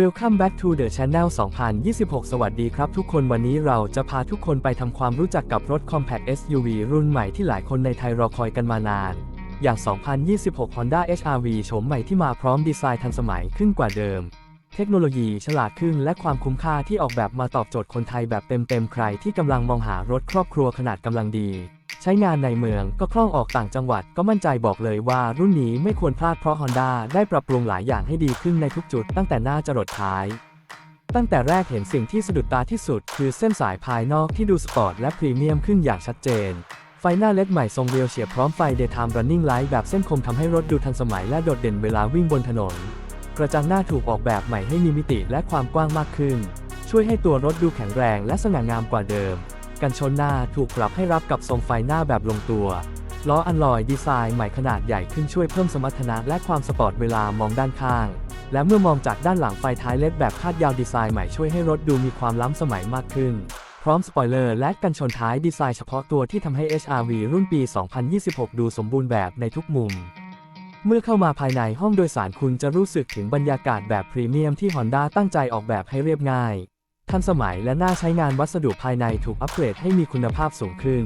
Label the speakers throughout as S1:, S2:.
S1: Welcome back to the channel 2026 สวัสดีครับทุกคนวันนี้เราจะพาทุกคนไปทำความรู้จักกับรถ Compact SUV รุ่นใหม่ที่หลายคนในไทยรอคอยกันมานาน อย่าง 2026 Honda HR-V โฉมใหม่ที่มาพร้อมดีไซน์ทันสมัยขึ้นกว่าเดิม เทคโนโลยีฉลาดขึ้นและความคุ้มค่าที่ออกแบบมาตอบโจทย์คนไทยแบบเต็มๆใครที่กำลังมองหารถครอบครัวขนาดกำลังดี ใช้งานในเมืองก็คล่องออกต่างจังหวัดก็มั่นใจบอกเลยว่ารุ่นนี้ไม่ควรพลาดเพราะ Honda ได้ปรับปรุงหลายอย่างให้ดีขึ้นในทุกจุดตั้งแต่หน้าจรดท้าย ตั้งแต่แรกเห็นสิ่งที่สะดุดตาที่สุด คือเส้นสายภายนอกที่ดูสปอร์ตและพรีเมียมขึ้นอย่างชัดเจน ไฟหน้าเลดใหม่ทรงเรียวเฉียบพร้อมไฟ Daytime Running Light แบบเส้นคมทำให้รถดูทันสมัยและโดดเด่นเวลาวิ่งบนถนน กระจังหน้าถูกออกแบบใหม่ให้มีมิติและความกว้างมากขึ้น ช่วยให้ตัวรถดูแข็งแรงและสง่างามกว่าเดิม กันชนหน้าถูกปรับให้รับกับทรงไฟหน้าแบบลงตัว ล้ออันลอยดีไซน์ใหม่ขนาดใหญ่ขึ้นช่วยเพิ่มสมรรถนะและความสปอร์ตเวลามองด้านข้าง และเมื่อมองจากด้านหลังไฟท้ายเล็ดแบบคาดยาวดีไซน์ใหม่ช่วยให้รถดูมีความล้ำสมัยมากขึ้น พร้อมสปอยเลอร์และกันชนท้ายดีไซน์เฉพาะตัวที่ทำให้ HRV รุ่นปี 2026 ดูสมบูรณ์แบบในทุกมุมเมื่อเข้ามาภายในห้องโดยสารคุณจะรู้สึกถึงบรรยากาศแบบพรีเมียมที่ Honda ตั้งใจออกแบบให้เรียบง่าย ทันสมัยและน่าใช้งานวัสดุภายในถูกอัปเกรดให้มีคุณภาพสูงขึ้น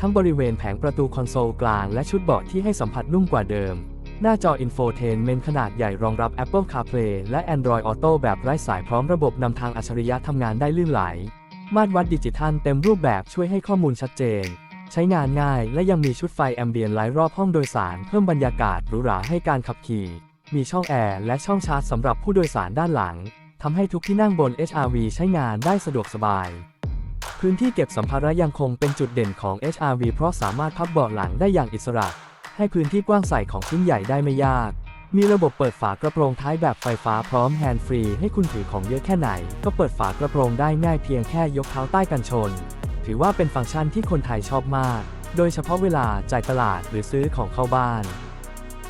S1: ทั้งบริเวณแผงประตูคอนโซลกลางและชุดเบาะที่ให้สัมผัสนุ่มกว่าเดิม หน้าจอ Infotainment ขนาดใหญ่รองรับ Apple CarPlay และ Android Auto แบบไร้สายพร้อมระบบนำทางอัจฉริยะทำงานได้ลื่นไหล มาตรวัดดิจิทัลเต็มรูปแบบช่วยให้ข้อมูลชัดเจน ใช้งานง่ายและยังมีชุดไฟแอมเบียนไลท์รอบห้องโดยสาร เพิ่มบรรยากาศหรูหราให้การขับขี่ มีช่องแอร์และช่องชาร์จสำหรับผู้โดยสารด้านหลัง ทำให้ทุกที่นั่งบน HRV ใช้งานได้สะดวกสบาย พื้นที่เก็บสัมภาระยังคงเป็นจุดเด่นของ HRV เพราะสามารถพับเบาะหลังได้อย่างอิสระ ให้พื้นที่กว้างใส่ของชิ้นใหญ่ได้ไม่ยาก มีระบบเปิดฝากระโปรงท้ายแบบไฟฟ้าพร้อมแฮนด์ฟรีให้คุณถือของเยอะแค่ไหน ก็เปิดฝากระโปรงได้ง่ายเพียงแค่ยกเท้าใต้กันชน ถือว่าเป็นฟังก์ชันที่คนไทยชอบมาก โดยเฉพาะเวลาจ่ายตลาดหรือซื้อของเข้าบ้าน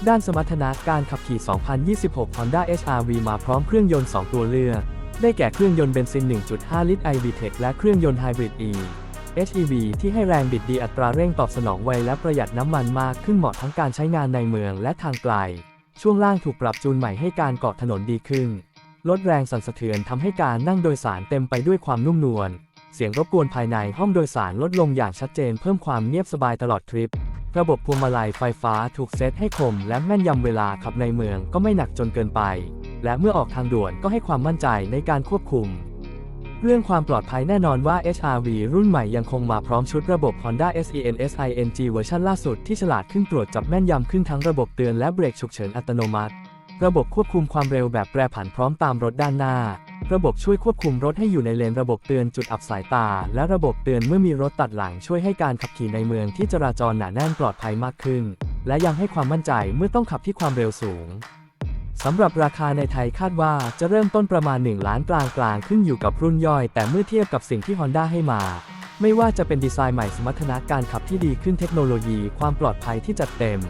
S1: ด้านสมรรถนะการขับขี่ 2026 Honda HR-V มาพร้อมเครื่องยนต์ 2 ตัวเลือก ได้แก่เครื่องยนต์เบนซิน 1.5 ลิตร iVTEC และเครื่องยนต์ไฮบริด E HEV ที่ให้แรงบิดดีอัตราเร่งตอบสนองไวและประหยัดน้ำมันมากขึ้นเหมาะทั้งการใช้งานในเมืองและทางไกล ช่วงล่างถูกปรับจูนใหม่ให้การเกาะถนนดีขึ้น ลดแรงสั่นสะเทือนทำให้การนั่งโดยสารเต็มไปด้วยความนุ่มนวล เสียงรบกวนภายในห้องโดยสารลดลงอย่างชัดเจนเพิ่มความเงียบสบายตลอดทริป ระบบพวงมาลัยไฟฟ้าถูกเซตให้คมและแม่นยำเวลาขับในเมืองก็ไม่หนักจนเกินไป และเมื่อออกทางด่วนก็ให้ความมั่นใจในการควบคุม เรื่องความปลอดภัยแน่นอนว่า HR-V รุ่นใหม่ยังคงมาพร้อมชุดระบบ Honda SENSING เวอร์ชันล่าสุดที่ฉลาดขึ้นตรวจจับแม่นยำขึ้นทั้งระบบเตือนและเบรกฉุกเฉินอัตโนมัติ ระบบควบคุมความเร็วแบบแปรผันพร้อมตามรถด้านหน้า ระบบช่วยควบคุมรถให้อยู่ในเลนระบบเตือนจุดอับสายตา และระบบเตือนเมื่อมีรถตัดหลังช่วยให้การขับขี่ในเมืองที่จราจรหนาแน่นปลอดภัยมากขึ้น และยังให้ความมั่นใจเมื่อต้องขับที่ความเร็วสูงสำหรับราคาในไทยคาดว่าจะเริ่มต้นประมาณ 1 ล้านกลางกลางขึ้นอยู่กับรุ่นย่อย แต่เมื่อเทียบกับสิ่งที่ Honda ให้มา ไม่ว่าจะเป็นดีไซน์ใหม่สมรรถนะการขับที่ดีขึ้นเทคโนโลยี ความปลอดภัยที่จัดเต็ม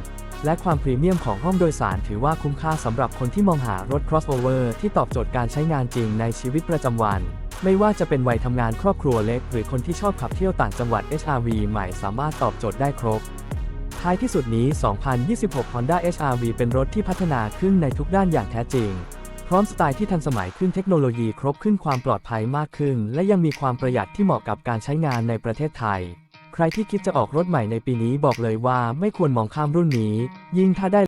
S1: และความพรีเมียมของห้องโดยสารถือว่าคุ้มค่าสำหรับคนที่มองหารถ crossover ที่ตอบโจทย์การใช้งานจริงในชีวิตประจำวัน ไม่ว่าจะเป็นวัยทำงานครอบครัวเล็ก หรือคนที่ชอบขับเที่ยวต่างจังหวัด HRV ใหม่สามารถตอบโจทย์ได้ครบ ท้ายที่สุดนี้ 2026 Honda HR-V เป็นรถที่พัฒนาขึ้นในทุกด้านอย่างแท้จริง พร้อมสไตล์ที่ทันสมัยขึ้นเทคโนโลยีครบขึ้นความปลอดภัยมากขึ้น และยังมีความประหยัดที่เหมาะกับการใช้งานในประเทศไทย ใครที่คิดจะออกรถใหม่ในปีนี้บอกเลยว่าไม่ควรมองข้ามรุ่นนี้ ยิ่งถ้าได้